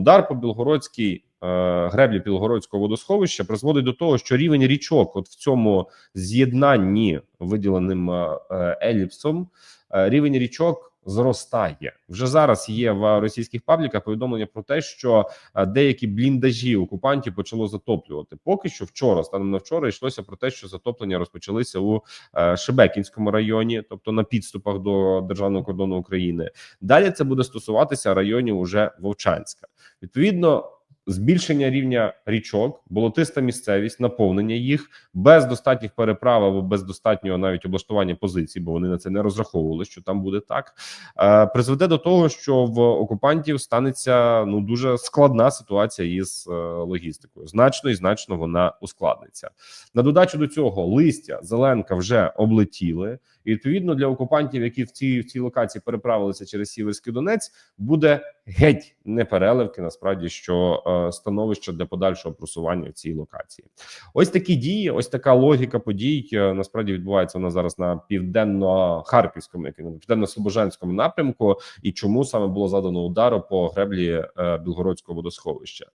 Удар по Білгородській е, греблі Білгородського водосховища призводить до того, що рівень річок, от в цьому з'єднанні виділеним е, е, еліпсом, е, рівень річок зростає. Вже зараз є в російських пабліках повідомлення про те, що е, деякі бліндажі окупантів почало затоплювати. Поки що вчора, станом на вчора, йшлося про те, що затоплення розпочалися у е, Шебекінському районі, тобто на підступах до державного кордону України. Далі це буде стосуватися районів уже Вовчанська. Відповідно, збільшення рівня річок, болотиста місцевість, наповнення їх без достатніх переправ або без достатнього навіть облаштування позицій, бо вони на це не розраховували, що там буде так. е, Призведе до того, що в окупантів станеться ну дуже складна ситуація із е, логістикою. Значно і значно вона ускладниться. На додачу до цього листя, зеленка вже облетіли. І відповідно для окупантів, які в цій в цій локації переправилися через Сіверський Донець, буде геть не переливки. Насправді, що е, становище для подальшого просування в цій локації. Ось такі дії, ось така логіка подій. е, Насправді відбувається вона зараз на південно-харківському, він південно-слобожанському напрямку. І чому саме було задано удару по греблі е, Білгородського водосховища?